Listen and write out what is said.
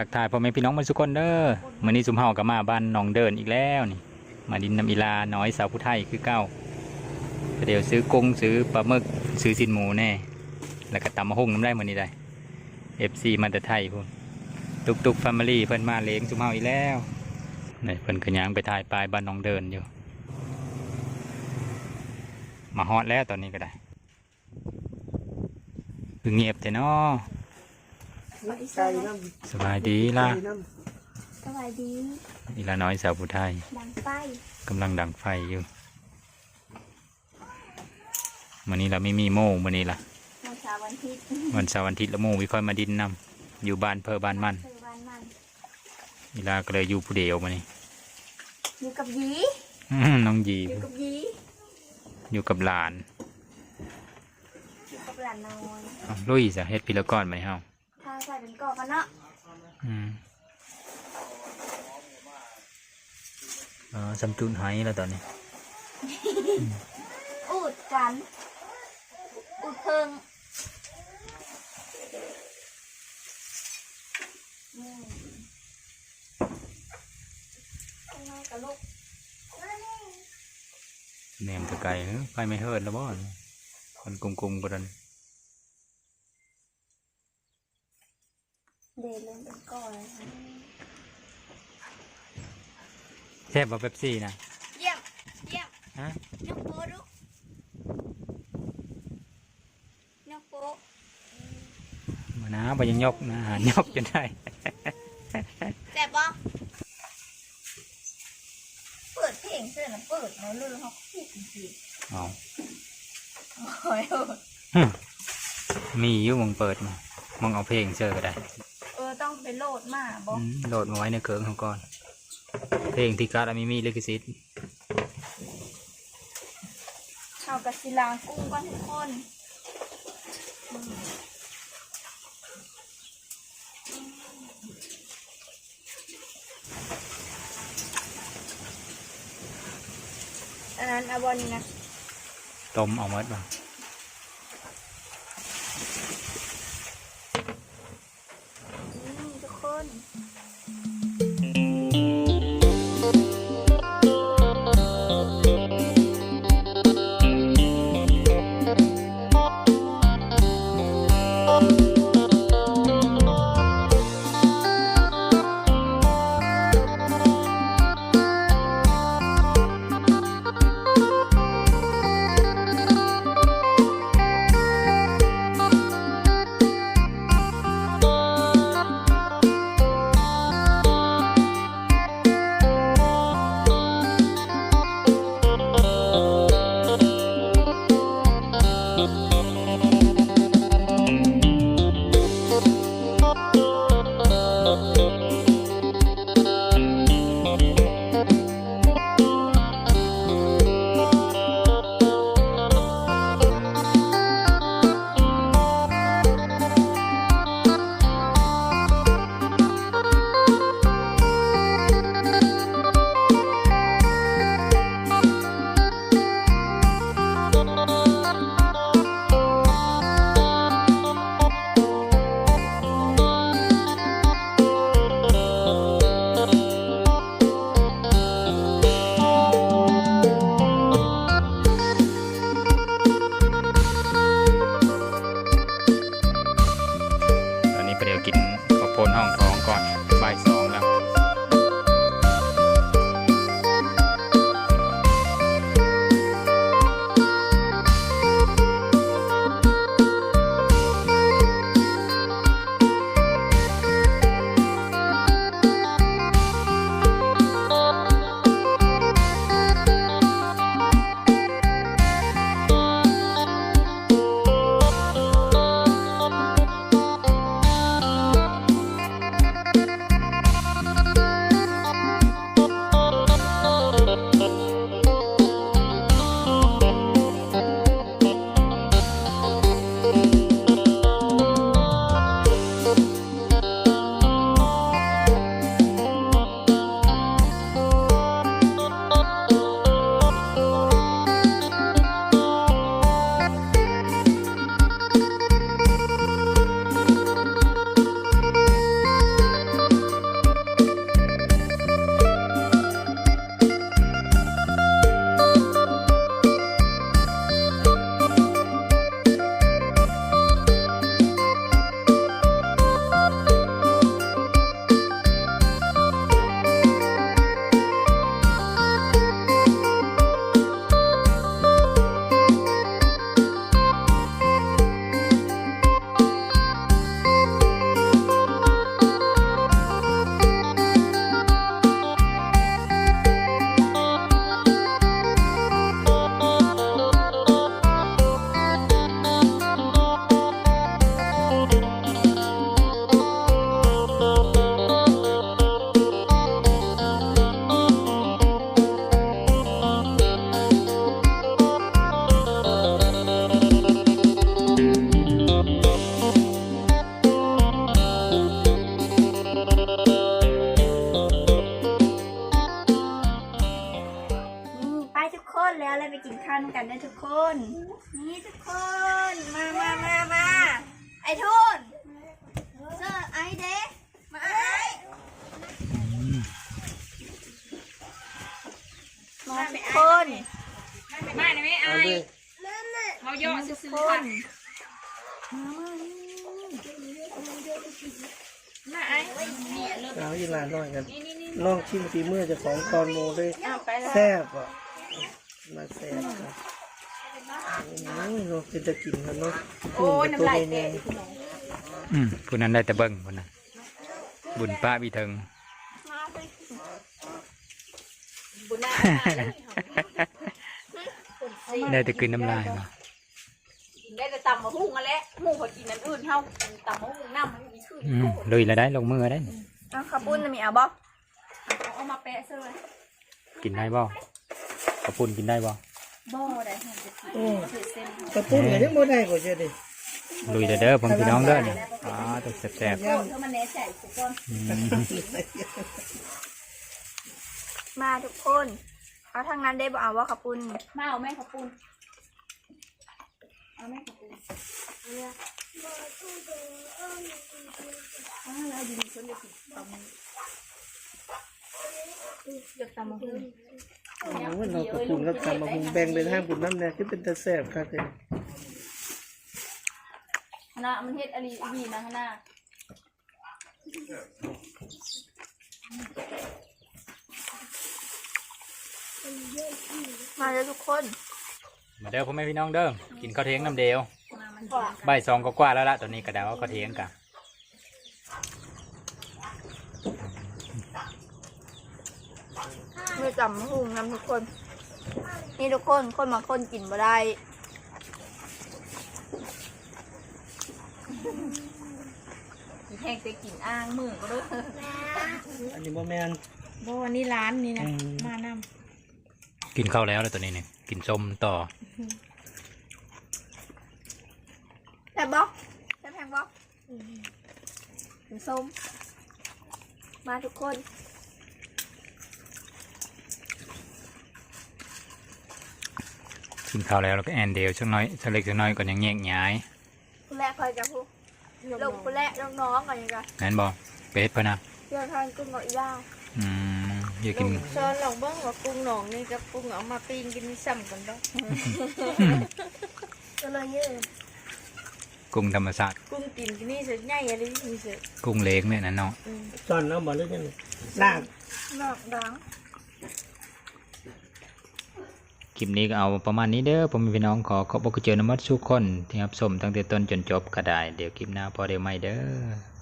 ทักทายพ่อแม่พี่น้องมาสุกคนเด้อมื้อนี้สุมเฮาก็มาบ้านหนองเดินอีกแล้วนี่ มาดินน้ำอีลาน้อยสาวผู้ไทยคือเก้าเดี๋ยวซื้อกุ้งซื้อปลาหมึกซื้อสินหมูแน่ แล้วก็ตำมะฮุ่งน้ำได้มื้อนี้ได้ FC มาแต่ไทยพุ่นตุกตุกแฟมิลี่เพิ่นมาเลี้ยงสุมเฮาอีกแล้วนี่เพิ่นก็ย่างไปถ่ายปลายบ้านหนองเดินอยู่ มาฮอดแล้วตอนนี้ก็ได้คือเงียบแต่นอ ไก่น้สบายดีำล่ะไก่น้สวัสดีอีลาน้อยสาวผู้ไทยดังไฟกำลังดังไฟอยู่วันนี้เราไม่มีโม่วันนี้ล่ะ วันเสาร์วันอาทิตย์วันเสาร์วันอาทิตย์ละโม่วิค่อยมาดินนำอยู่บ้านเพอบ้านมันคือวันมันอีลาก็เลยอยู่ผู้เดียวมานี่ อยู่กับยีอื้อน้องยีอยู่กับยีอยู่กับหลานอยู่กับหลานนอนอ้าวลุยจะเฮ็ดพิละก้อนไหมเฮาถ้า ใส่เป็นกรอบกันเนาะอืมอ๋อสำจุนหอยแล้วตอนนี้ อูดกัน อูดเพิงอืมเอาไว้กับลูกแหนมตะไก่เอ้อไฟไม่เฮิดแล้วบ่เนี่ยคนกลุ่มๆกัน เป็นก่อนเลยค่ะแซ่บบ่เป๊ปซี่นะเยี่ยมเยี่ยมฮะนกโป๊ะลูกนกโป๊มานะบ่ยังยกนะหายกจนได้ แซ่บปะเปิดเพลงเสื้อนะเปิดเนาะลือเขาพูดจริงเอาๆโอ้ย มีอยู่มึงเปิดมามึงเอาเพลงเชื่อก็ได้ โหลดมาบออืมโหลดมาไว้ในเครื่องเขาก่อน เพลงที่การดอามิมีลิขสิทธิ์เอากระสิลางกุ้งก่อนทุกคนอืมอันนั้นเอาบอลนี่นะ ต้มเอาหมดบ่ down. นกันได้ทุกคน นี่ทุกคน มามามามาไอ้ทุนเจอไอ้เด็กมาไอ้มาทุกคนไม่นะไม่เอาอายเลยเขาย่อซื้อทุกๆคค่ะนมาไอ้นี่เริ่มเอาอีหลานหน่อยกันนี่นี่นี่ลองชิมฝีมือเจ้าของตอนโมด้วยเอาไปแล้วแซ่บอะ มาแซ่บครับโอ้ยเนาะเป็นจะกินกันเนาะโอ้ยน้ำลายใหเตะญ่คุณน้องอืมผู้นั้นได้แต่เบิ้งผู้นั้นบุญป้าบีเทิงบุญนาได้แต่กลืนน้ำลายมากินได้แต่ตำมะฮุ่งกันแหละหมูพอกินอันอื่นเท่าตำมะฮุ่งน้ำมันมีขึ้นอืมลุยแล้วได้ลงมือได้เอาข้าวปุ้นมีเอาบ่เอามาแปะซะเลยกินได้บ่ กระปุ่นกินได้บ่บ่ได้เห็นจะกินโอ้เผ็ดเส้นกระปุ้นเนี่ยยังบ่ได้กว่าเจ้าดิลุยเด้อเด้อผมพี่น้องเด้อนี่อ๋อต้องแซ่บโอ้เธอมันแหน่แสบทุกคนๆอืมมาทุกคน เอาทางนั้นได้บ่เอาว่าข้าวปุ้นมาเอาแม่ขอบคุณเอาแม่ขอบคุณอ้าวแล้วดีๆคนเดียวกินตำเดี๋ยวตำมะฮุ่ง โอ้ยเรากระปุ้นกับตำมะฮุงแบ่งเป็นห้างบุญน้ำแน่ที่เป็นตะแซ่บครับเลยคณะมันเฮ็ดอะไรดีนะคณะมาเลยทุกคนมาเด้อพ่อแม่พี่น้องเด้อกินข้าวเทียงน้ำเดียวมามันก่อนบ่ายสองก็กว่าแล้วล่ะตอนนี้กระดาวข้าวเทียงกะ มือจำหุงนำทุกคน นี่ทุกคนคนมาคนกินบ่ได้มีแห้งจะกินอ่างมือก็ด้วยอันนี้บ่แม่นบ่วันนี้ร้านนี้นะอืมมานกินข้าวแล้วแล้วตอนนี้เนี่ยกินส้มต่อแต่บอกแต่แพงบอกถึงส้มมาทุกคน กินข้าวแล้วแล้วก็แอนเดียวชักหน้อยสักเล็กสักน้อยก่อนยังแยกย้ายคุณแรกคอยจะพูดลงคุณแรกน้องๆก่อนยังไงนั่นบ่เป็ดพะนะเดี๋ยวทานกุ้งกับอีล่าอืมอยากกินซอนลองเบิ้งว่ากุ้งหนองนี่กับกุ้งเอามาปีนกินซ้ำกันบ่ก็เลยยืดกุ้งธรรมศาสตร์กุ้งตีนกินนี่สุดใหญ่อะไรนี่สุดกุ้งเล็กเนี่ยนะเนาะตอนเอาบ่ได้ยังลากนอกดัง คลิปนี้ก็เอาประมาณนี้เด้อผมพี่น้องขอขอบคุณเจอน้ำมัดทุกคนที่รับชมตั้งแต่ต้นจนจบก็ได้เดี๋ยวคลิปหน้าพอเดี๋ยวไม่เด้อ